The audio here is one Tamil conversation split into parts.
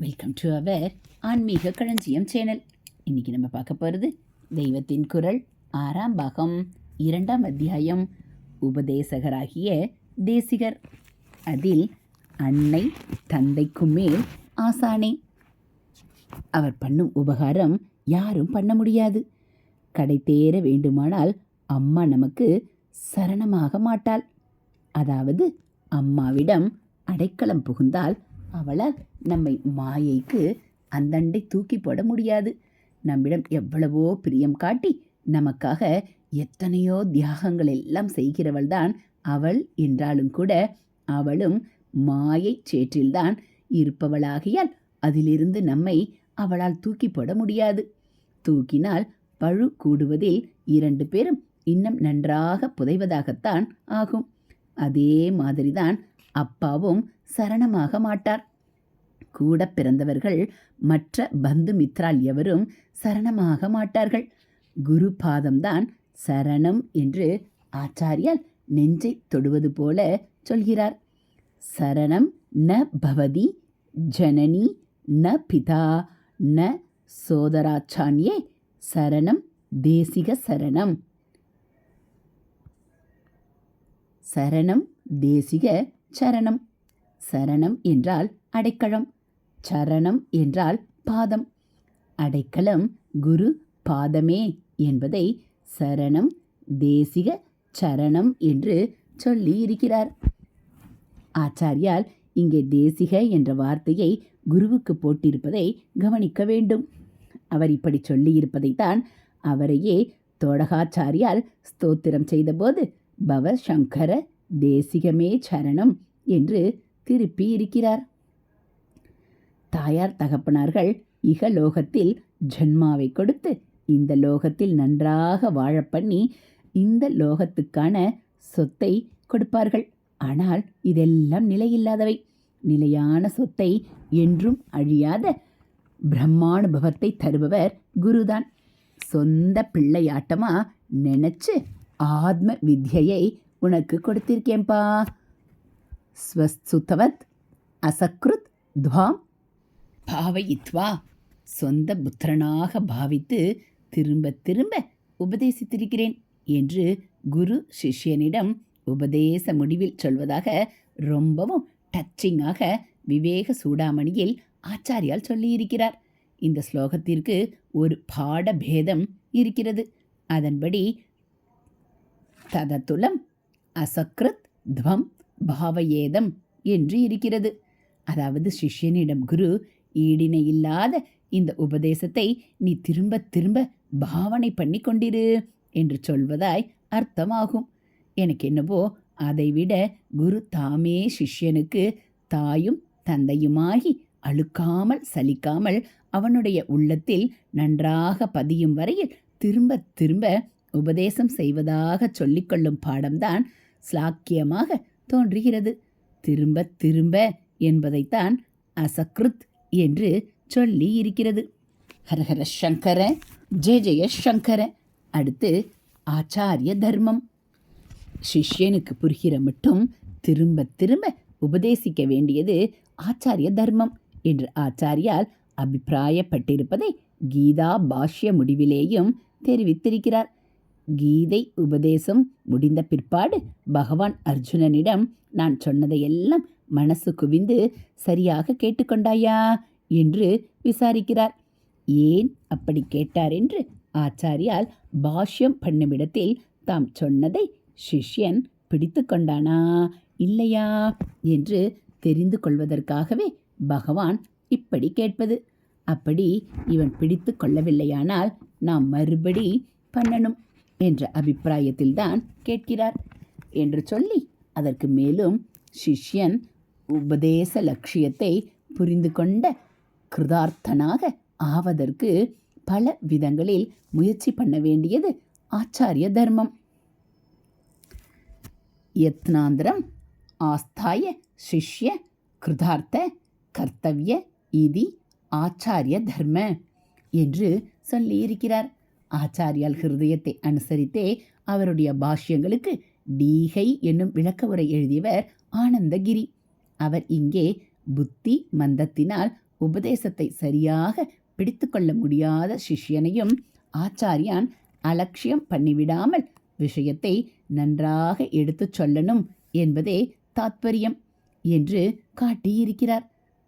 வெல்கம் டு அவர் ஆன்மீக களஞ்சியம் சேனல் இன்றைக்கி நம்ம பார்க்க போகிறது தெய்வத்தின் குரல் ஆறாம் பாகம் இரண்டாம் அத்தியாயம் உபதேசகராகிய தேசிகர். அதில் அன்னை தந்தைக்கும் மேல் ஆசானே. அவர் பண்ணும் உபகாரம் யாரும் பண்ண முடியாது. கடை தேர வேண்டுமானால் அம்மா நமக்கு சரணமாக மாட்டாள். அதாவது அம்மாவிடம் அடைக்கலம் புகுந்தால் அவளால் நம்மை மாயைக்கு அந்தண்டை தூக்கி போட முடியாது. நம்மிடம் எவ்வளவோ பிரியம் காட்டி நமக்காக எத்தனையோ தியாகங்கள் எல்லாம் செய்கிறவள்தான் அவள் என்றாலும் கூட அவளும் மாயை சேற்றில்தான் இருப்பவளாகியால் அதிலிருந்து நம்மை அவளால் தூக்கி போட முடியாது. தூக்கினால் பழு கூடுவதில் இரண்டு பேரும் இன்னும் நன்றாக புதைவதாகத்தான் ஆகும். அதே மாதிரிதான் அப்பாவும் சரணமாக மாட்டார். கூட பிறந்தவர்கள் மற்ற பந்து மித்ரால் எவரும் சரணமாக மாட்டார்கள். குரு பாதம்தான் சரணம் என்று ஆச்சாரியால் நெஞ்சை தொடுவது போல சொல்கிறார். சரணம் ந பவதி ஜனனி ந பிதா ந சோதராச்சான்யே சரணம் தேசிக சரணம். சரணம் தேசிக சரணம். சரணம் என்றால் அடைக்கலம். சரணம் என்றால் பாதம். அடைக்கலம் குரு பாதமே என்பதை சரணம் தேசிக சரணம் என்று சொல்லி இருக்கிறார் ஆச்சாரியால் இங்கே தேசிக என்ற வார்த்தையை குருவுக்கு போட்டிருப்பதை கவனிக்க வேண்டும். அவர் இப்படி சொல்லியிருப்பதைத்தான் அவரையே தோடகாச்சாரியால் ஸ்தோத்திரம் செய்தபோது பவ சங்கர தேசிகமே சரணம் என்று திருப்பி இருக்கிறார் தாயார் தகப்பனார்கள் இகலோகத்தில் ஜென்மாவை கொடுத்து இந்த லோகத்தில் நன்றாக வாழ பண்ணி இந்த லோகத்துக்கான சொத்தை கொடுப்பார்கள். ஆனால் இதெல்லாம் நிலையில்லாதவை. நிலையான சொத்தை என்றும் அழியாத பிரம்மானுபவத்தை தருபவர் குருதான். சொந்த பிள்ளையாட்டமா நினைச்சு ஆத்ம வித்யை உனக்கு கொடுத்திருக்கேன்பா. ஸ்வசுத்தவத் அசக்ருத் துவாம். பாவயித்வா. சொந்த புத்திரனாக பாவித்து திரும்ப திரும்ப உபதேசித்திருக்கிறேன் என்று குரு சிஷ்யனிடம் உபதேச முடிவில் சொல்வதாக ரொம்பவும் டச்சிங்காக விவேக சூடாமணியில் ஆச்சாரியால் சொல்லியிருக்கிறார். இந்த ஸ்லோகத்திற்கு ஒரு பாடபேதம் இருக்கிறது. அதன்படி ததத்துலம் அசக்ருத் துவம் பாவயேதம் என்று இருக்கிறது. அதாவது சிஷ்யனிடம் குரு ஈடினை இல்லாத இந்த உபதேசத்தை நீ திரும்ப திரும்ப பாவனை பண்ணி கொண்டிரு என்று சொல்வதாய் அர்த்தமாகும். எனக்கு என்னவோ அதைவிட குரு தாமே சிஷ்யனுக்கு தாயும் தந்தையுமாகி அழுக்காமல் சலிக்காமல் அவனுடைய உள்ளத்தில் நன்றாக பதியும் வரையில் திரும்ப திரும்ப உபதேசம் செய்வதாக சொல்லிக்கொள்ளும் பாடம்தான் ஸ்லாக்கியமாக தோன்றுகிறது. திரும்ப திரும்ப என்பதைத்தான் அசக்ருத் என்று சொல்லி இருக்கிறது ஹரஹர சங்கர ஜெய ஜெய சங்கர. அடுத்து ஆச்சாரிய தர்மம். சிஷ்யனுக்கு புரிகிற மட்டும் திரும்ப திரும்ப உபதேசிக்க வேண்டியது ஆச்சாரிய தர்மம் என்று ஆச்சாரியால் அபிப்பிராயப்பட்டிருப்பதை கீதா பாஷ்ய முடிவிலேயும் தெரிவித்திருக்கிறார். கீதை உபதேசம் முடிந்த பிற்பாடு பகவான் அர்ஜுனனிடம் நான் சொன்னதையெல்லாம் மனசு குவிந்து சரியாக கேட்டுக்கொண்டாயா என்று விசாரிக்கிறார். ஏன் அப்படி கேட்டார் என்று ஆச்சாரியால் பாஷ்யம் பண்ணுமிடத்தில் தாம் சொன்னதை சிஷ்யன் பிடித்து கொண்டானா இல்லையா என்று தெரிந்து கொள்வதற்காகவே பகவான் இப்படி கேட்பது. அப்படி இவன் பிடித்து கொள்ளவில்லையானால் நாம் மறுபடி பண்ணணும். என்ற அபிப்பிராயத்தில்தான் கேட்கிறார் என்று சொல்லி அதற்கு மேலும் சிஷ்யன் உபதேச லட்சியத்தை புரிந்து கொண்ட கிருதார்த்தனாக ஆவதற்கு பல விதங்களில் முயற்சி பண்ண வேண்டியது ஆச்சாரிய தர்மம். யத்னாந்திரம் ஆஸ்தாய சிஷ்ய கிருதார்த்த கர்த்தவிய இதி ஆச்சாரிய தர்ம என்று சொல்லியிருக்கிறார். ஆச்சாரியால் ஹிருதயத்தை அனுசரித்தே அவருடைய பாஷ்யங்களுக்கு டீகை என்னும் விளக்க உரை எழுதியவர் ஆனந்தகிரி. அவர் இங்கே புத்தி மந்தத்தினால் உபதேசத்தை சரியாக பிடித்துக்கொள்ள முடியாத சிஷ்யனையும் ஆச்சாரியான் அலட்சியம் பண்ணிவிடாமல் விஷயத்தை நன்றாக எடுத்துச் சொல்லணும் என்பதே தாத்பரியம் என்று காட்டியிருக்கிறார்.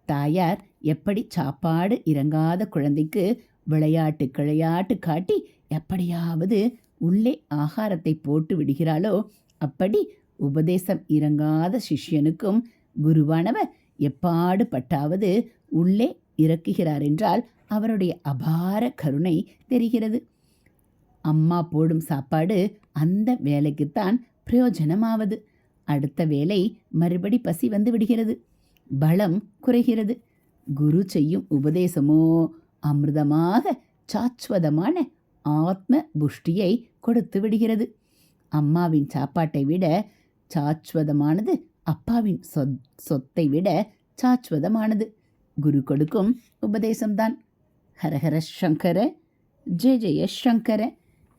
தாயார் எப்படி சாப்பாடு இறங்காத குழந்தைக்கு விளையாட்டு கிளையாட்டு காட்டி எப்படியாவது உள்ளே ஆகாரத்தை போட்டு விடுகிறாளோ அப்படி உபதேசம் இறங்காத சிஷ்யனுக்கும் குருவானவர் எப்பாடு பட்டாவது உள்ளே இறக்குகிறார் என்றால் அவருடைய அபார கருணை தெரிகிறது. அம்மா போடும் சாப்பாடு அந்த வேலைக்குத்தான் பிரயோஜனமாவது. அடுத்த வேலை மறுபடி பசி வந்து விடுகிறது. பலம் குறைகிறது. குரு செய்யும் உபதேசமோ அமிர்தமாக சாச்சுவதமான ஆத்ம புஷ்டியை கொடுத்து விடுகிறது. அம்மாவின் சாப்பாட்டை விட சாச்சுவதமானது அப்பாவின் சொத் சொத்தை விட சாச்சுவதமானது. குரு கொடுக்கும் உபதேசம்தான். ஹரஹர சங்கர ஜெய ஜெய சங்கர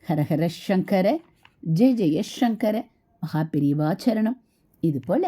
ஹரஹர சங்கர ஜெய ஜெய சங்கர மகாபிரிவாச்சரணம். இதுபோல்